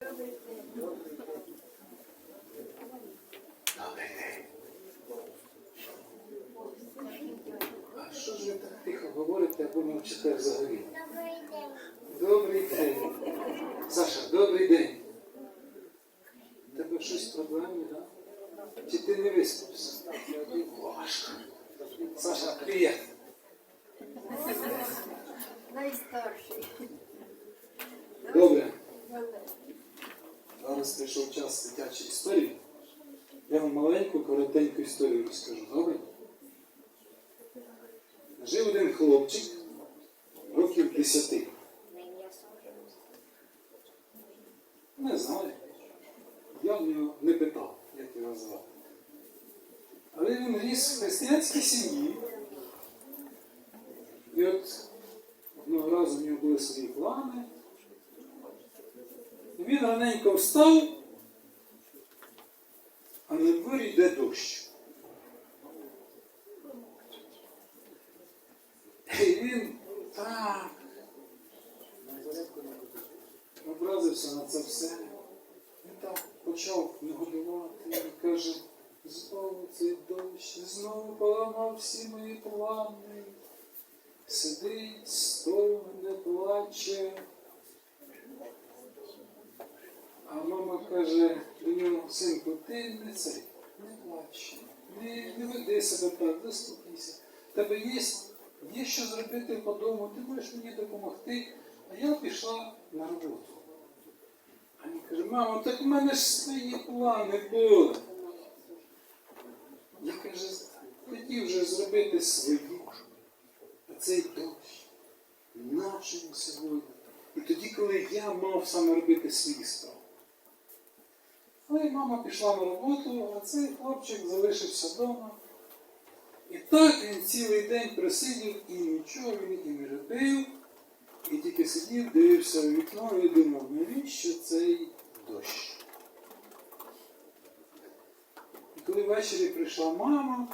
Добрий день. А що ж ви так тихо говорите, або мовчите взагалі? Добрий день. Добрий день. Саша, добрий день. У Тебе щось проблемне, так? Чи ти не виспався? Важко. Саша, привіт. Найстарший. Добре. Час дитячої історії. Я вам маленьку, коротеньку історію розкажу. Добре? Жив один хлопчик років 10. Не знаю. Я в нього не питав, як його звати. Але він ріс в християнській сім'ї. І от одного разу в нього були свої плани. Він раненько встав, на дворі йде дощ. І він так образився на це все. Він так почав негодувати і каже, знову цей дощ, знову поламав всі мої плани. Сидить, стогне, плаче. А мама каже до нього, синку, ти не цей, не плач, не, не веди себе так, заспокійся. Тебе є, є що зробити по дому, ти можеш мені допомогти. А я пішла на роботу. А він каже, мамо, так в мене ж свої плани були. Я каже, хотів вже зробити свої. А цей дощ нашому сьогодні. І тоді, коли я мав саме робити свої справи. Але мама пішла на роботу, а цей хлопчик залишився вдома. І так він цілий день просидів і нічого він і не робив, і тільки сидів, дивився у вікно і думав, навіщо цей дощ? І коли ввечері прийшла мама,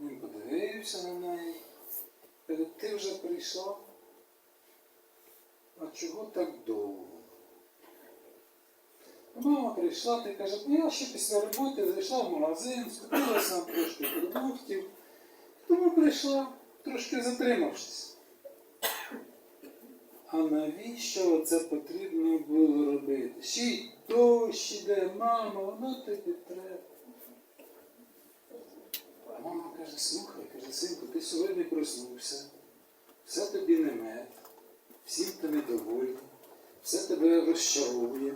він подивився на неї. Каже, ти вже прийшла? А чого так довго? Мама прийшла та каже, ну я ще після роботи зайшла в магазин, скупила сам трошки продуктів, тому прийшла, трошки затримавшись. А навіщо це потрібно було робити? Ще й дощ іде, мама, воно тобі треба. А мама каже, слухай, каже, синку, ти сьогодні проснувся, все тобі не мед, всім ти недовольний, все тебе розчаровує.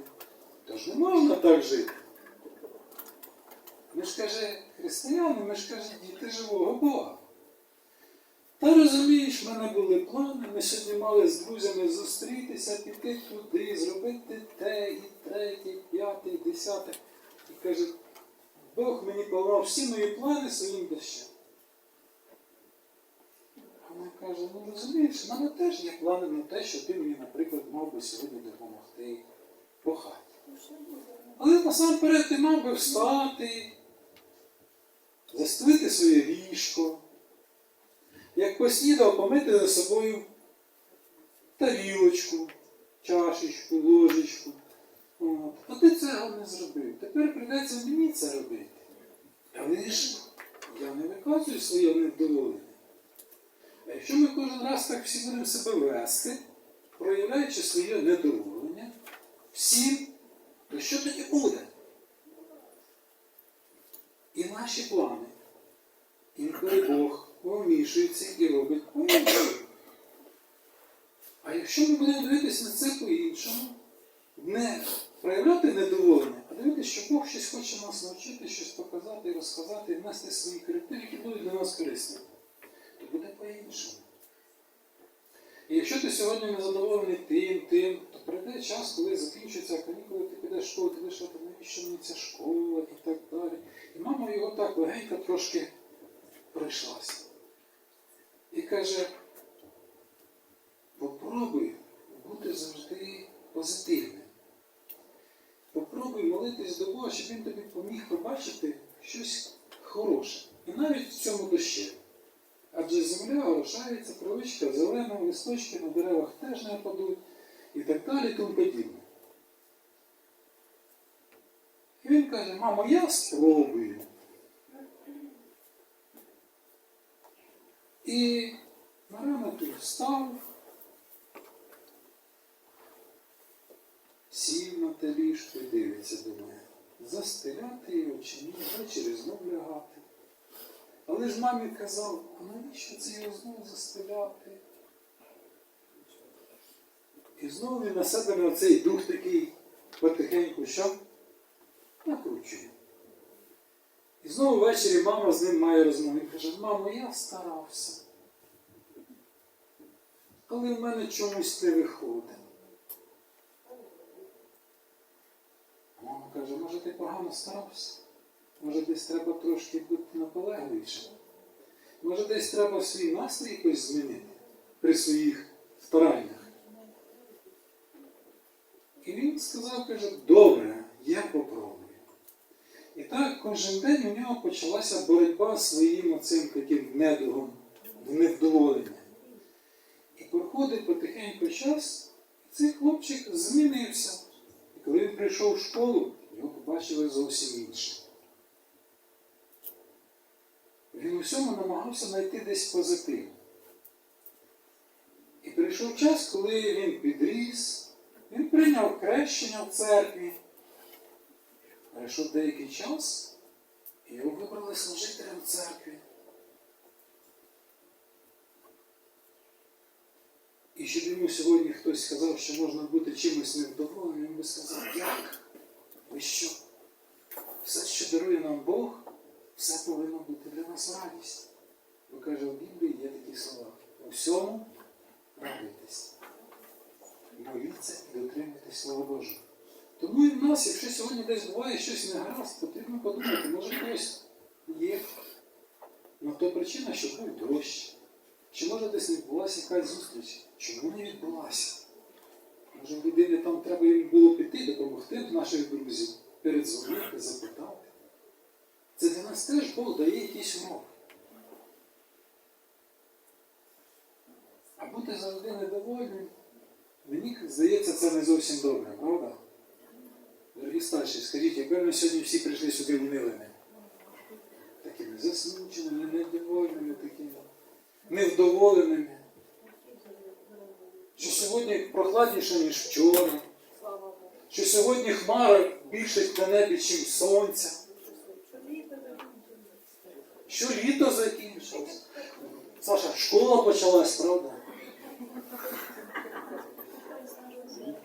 Тож не можна так жити. Ми ж каже, християни, ми ж каже, діти живого Бога. Та розумієш, в мене були плани, ми сьогодні мали з друзями зустрітися, піти туди, зробити те, і третє, і п'яте, і десяте. І каже, Бог мені поламав всі мої плани своїм дощем. Вона каже, ну розумієш, в мене теж є плани на те, що ти мені, наприклад, мав би сьогодні допомогти по хаті. Але насамперед ти мав би встати, застелити своє ліжко, як поснідав, помити за собою тарілочку, чашечку, ложечку. От. А ти цього не зробив. Тепер прийдеться мені це робити. Але ж я не виказую своє невдоволення. А якщо ми кожен раз так всі будемо себе вести, проявляючи своє недоволення, всім, то що тоді буде? І наші плани. Інколи Бог вмішується і робить по-іншому. А якщо ми будемо дивитися на це по-іншому, не проявляти недоволення, а дивитися, що Бог щось хоче нас навчити, щось і внести свої корективи, які будуть для нас корисні, то буде по-іншому. І якщо ти сьогодні не задоволений тим, тим, то прийде час, коли закінчується канікули, ти підеш в школу, ти будеш сказати, навіщо мені ця школа і так далі. І мама його так легенько трошки пройшлася. І каже, попробуй бути завжди позитивним. Попробуй молитись до Бога, щоб він тобі поміг побачити щось хороше. І навіть в цьому дощі. Адже земля орошається, травичка зелена, листочки на деревах теж не падуть. і так далі, тому подібне. І він каже, мамо, я спробую. І на ранок він встав, сів на те ліжко і дивиться до мене. Застеляти ні, ввечері знов лягати. Але ж мамі казав, а навіщо це його знову застеляти? І знову він на себе на цей дух такий потихеньку що? Накручує. І знову ввечері мама з ним має розмову. Він каже, мамо, я старався. Але в мене чомусь не виходить. Мама каже, може ти погано старався? Може десь треба трошки бути наполегливішим? Може десь треба свій настрій якось змінити при своїх стараннях? І він сказав, каже, добре, я попробую. І так кожен день у нього почалася боротьба з своїм оцим таким недугом, невдоволенням. І проходить потихеньку час, і цей хлопчик змінився. І коли він прийшов в школу, його побачили зовсім інше. Він у всьому намагався знайти десь позитив. І прийшов час, коли він підріс, він прийняв хрещення в церкві. Пройшов деякий час, і його вибрали служителем церкві. І щоб йому сьогодні хтось сказав, що можна бути чимось невдоволеним, він би сказав, як? Ви що? Все, що дарує нам Бог, все повинно бути для нас радість. Бо каже, в Біблії є такі слова. У всьому радуйтесь. Моліться і дотримуйтесь Слова Божого. Тому і в нас, якщо сьогодні десь буває щось не гаразд, потрібно подумати, може хтось є. Ну то причина, що був дощ. Чи може десь відбулася якась зустріч? Чому не відбулася? Може в людини там треба було до наших друзів, передзвонити, запитати. Це для нас теж Бог дає якийсь урок. А бути завжди недовольним, мені здається, це не зовсім добре, правда? Дорогі старші, скажіть, якби ми сьогодні всі прийшли сюди унилими, такими засмученими, недовольними, такими, невдоволеними, що сьогодні прохладніше, ніж вчора, що сьогодні хмара більше на небі, ніж сонця, що літо закінчилось. Саша, школа почалась, правда?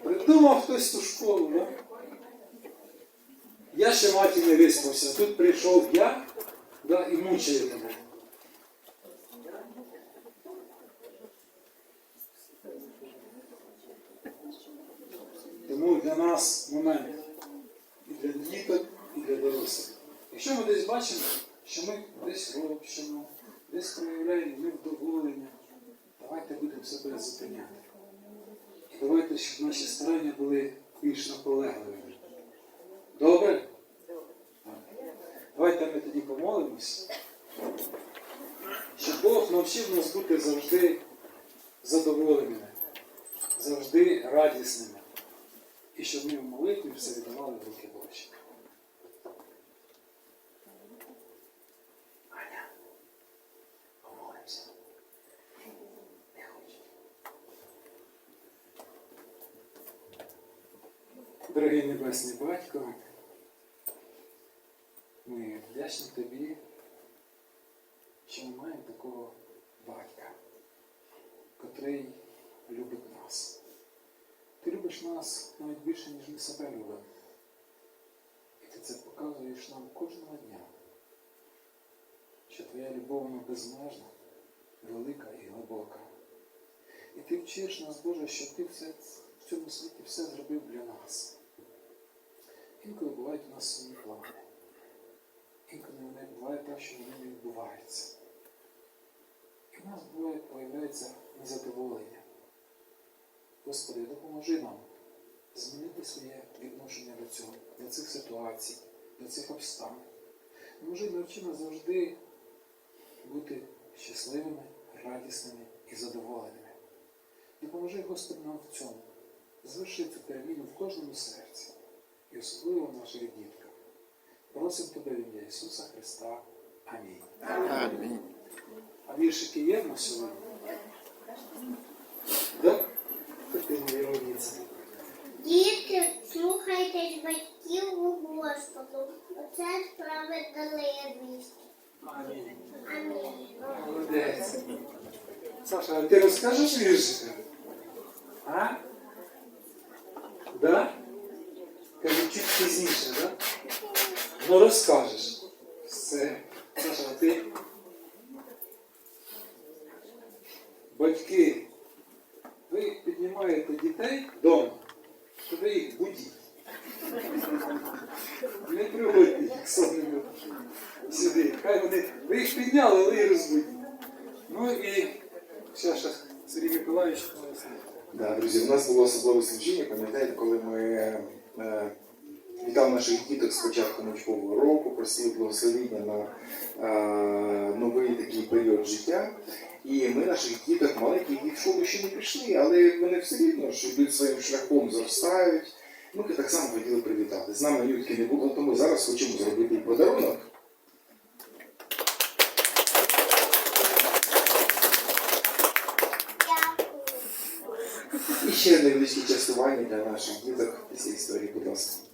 Придумав хтось ту школу, да? Я ще маті не виспався. Тут прийшов я да, і мучає мене. Тому для нас момент і для діток, і для дорослих. Якщо ми десь бачимо, що ми десь робимо, десь проявляємо невдоволення, давайте будемо себе зупиняти. І давайте, щоб наші старання були більш наполегливими. Добре? Давайте ми тоді помолимось, щоб Бог навчив нас бути завжди задоволеними, завжди радісними. І щоб ми в молитві все віддавали руки Божі. Аня, помолимося. Не хочу. Дорогий Небесний Батько, ми вдячні тобі, що ми маємо такого батька, котрий любить нас. Ти любиш нас навіть більше, ніж ми себе любимо. І ти це показуєш нам кожного дня, що твоя любов вона безмежна, велика і глибока. І ти вчиш нас, Боже, що ти все, в цьому світі все зробив для нас. Інколи бувають у нас свої плани. Інколи вони буває так, що вони не відбуваються. І в нас буває, появляється незадоволення. Господи, допоможи нам змінити своє відношення до цього, до цих ситуацій, до цих обставин. Поможи навчи нас завжди бути щасливими, радісними і задоволеними. Допоможи, Господи, нам в цьому. звершити терміну в кожному серці, і особливо в наших дітках. Просимо тебе в ім'я Ісуса Христа. Амінь. Амінь. А віршики є на сьогодні? Так? Дітки, слухайтесь батьків у Господу. Оце справедливість. Амінь. Амінь. Молодець. Саша, а ти розкажеш віршика? А? Да? Чуть да? Ну розкажеш. Все. Саша, ти? Батьки, ви піднімаєте дітей вдома, то ви їх будіть. Не приводьте їх сонними сюди. Хай вони, ви їх підняли, але і розбудіть. Ну і ще Сергій Миколаївич. Да, друзі, у нас було особливе служіння, пам'ятаєте, коли ми е, вітали наших діток з початком учбового року, просили благословіння на е, новий такий період життя. І ми наших діток маленьких в школу ще не пішли, але вони все рівно що йдуть своїм шляхом, зростають. Ми так само хотіли привітати. З нами Ютки не було, тому зараз хочемо зробити подарунок. Дякую. І ще невеличке частування для наших діток після історії, будь ласка.